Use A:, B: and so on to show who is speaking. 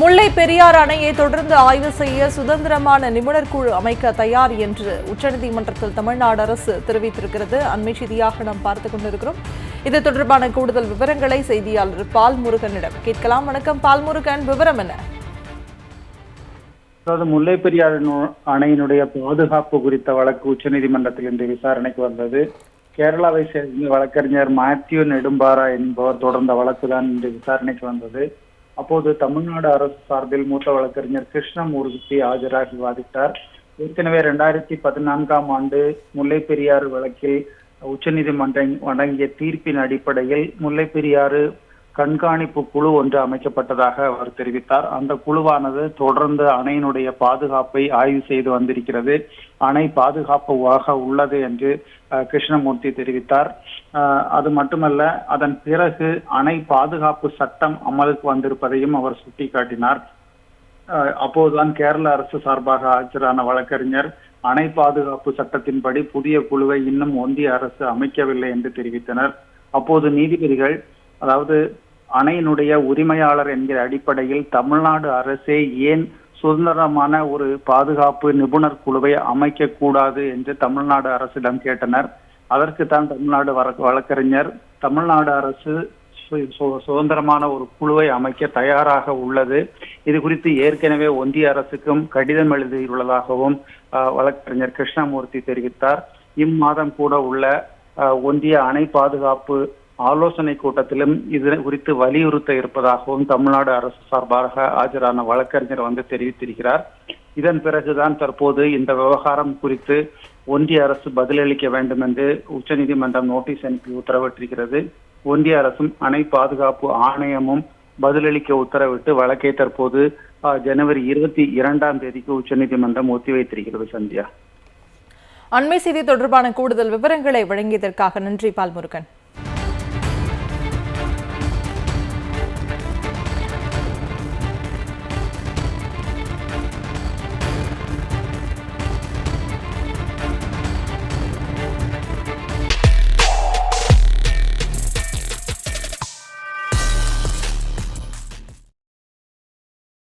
A: முல்லை பெரியார் அணையை தொடர்ந்து ஆய்வு செய்ய சுதந்திரமான நிபுணர் குழு அமைக்க தயார் என்று உச்சநீதிமன்றத்தில் தமிழ்நாடு அரசு தெரிவித்திருக்கிறது. அண்மை செய்தியாக நாம் பார்த்துக் கொண்டிருக்கிறோம். இது தொடர்பான கூடுதல் விவரங்களை செய்தியாளர் பால்முருகனிடம் கேட்கலாம். வணக்கம் பால்முருகன் விவரம் என்ன?
B: அதாவது முல்லை பெரியார் அணையினுடைய பாதுகாப்பு குறித்த வழக்கு உச்சநீதிமன்றத்தில் இன்று விசாரணைக்கு வந்தது. கேரளாவை சேர்ந்த வழக்கறிஞர் மாத்யூ நெடும்பாரா என்பவர் தொடர்ந்த வழக்குதான் இன்று விசாரணைக்கு வந்தது. அப்போது தமிழ்நாடு அரசு சார்பில் மூத்த வழக்கறிஞர் கிருஷ்ணமூர்த்தி ஆஜராகி வாதிட்டார். ஏற்கனவே இரண்டாயிரத்தி பதினான்காம் ஆண்டு முல்லை பெரியாறு வழக்கில் உச்சநீதிமன்றம் வழங்கிய தீர்ப்பின் அடிப்படையில் முல்லை பெரியாறு கண்காணிப்பு குழு ஒன்று அமைக்கப்பட்டதாக அவர் தெரிவித்தார். அந்த குழுவானது தொடர்ந்து அணையினுடைய பாதுகாப்பை ஆய்வு செய்து வந்திருக்கிறது. அணை பாதுகாப்புவாக உள்ளது என்று அஹ், கிருஷ்ணமூர்த்தி தெரிவித்தார். அது மட்டுமல்ல அதன் பிறகு அணை பாதுகாப்பு சட்டம் அமலுக்கு வந்திருப்பதையும் அவர் சுட்டிக்காட்டினார். அஹ், அப்போதுதான் கேரள அரசு சார்பாக ஆஜரான வழக்கறிஞர் அணை பாதுகாப்பு சட்டத்தின்படி புதிய குழுவை இன்னும் ஒன்றிய அரசு அமைக்கவில்லை என்று தெரிவித்தனர். அப்போது நீதிபதிகள் அதாவது அணையினுடைய உரிமையாளர் என்கிற அடிப்படையில் தமிழ்நாடு அரசே ஏன் சுதந்திரமான ஒரு பாதுகாப்பு நிபுணர் குழுவை அமைக்க கூடாது என்று தமிழ்நாடு அரசிடம் கேட்டனர். அதற்கு தான் தமிழ்நாடு வழக்கு- வழக்கறிஞர் தமிழ்நாடு அரசு சு- சுதந்திரமான ஒரு குழுவை அமைக்க தயாராக உள்ளது. இது குறித்து ஏற்கனவே ஒன்றிய அரசுக்கும் கடிதம் எழுதியுள்ளதாகவும் வழக்கறிஞர் கிருஷ்ணமூர்த்தி தெரிவித்தார். இம்மாதம் கூட உள்ள அஹ், ஒன்றிய அணை பாதுகாப்பு ஆலோசனை கூட்டத்திலும் இது குறித்து வலியுறுத்த இருப்பதாகவும் தமிழ்நாடு அரசு சார்பாக ஆஜரான வழக்கறிஞர் வந்து தெரிவித்திருக்கிறார். இதன் பிறகுதான் தற்போது இந்த விவகாரம் குறித்து ஒன்றிய அரசு பதிலளிக்க வேண்டும் என்று உச்சநீதிமன்றம் நோட்டீஸ் அனுப்பி உத்தரவிட்டிருக்கிறது. ஒன்றிய அரசும் அணை பாதுகாப்பு ஆணையமும் பதிலளிக்க உத்தரவிட்டு வழக்கை தற்போது ஜனவரி இருபத்தி இரண்டாம் தேதிக்கு உச்சநீதிமன்றம் ஒத்திவைத்திருக்கிறது சந்தியா.
A: அண்மை செய்தி தொடர்பான கூடுதல் விவரங்களை வழங்கியதற்காக நன்றி பால் முருகன்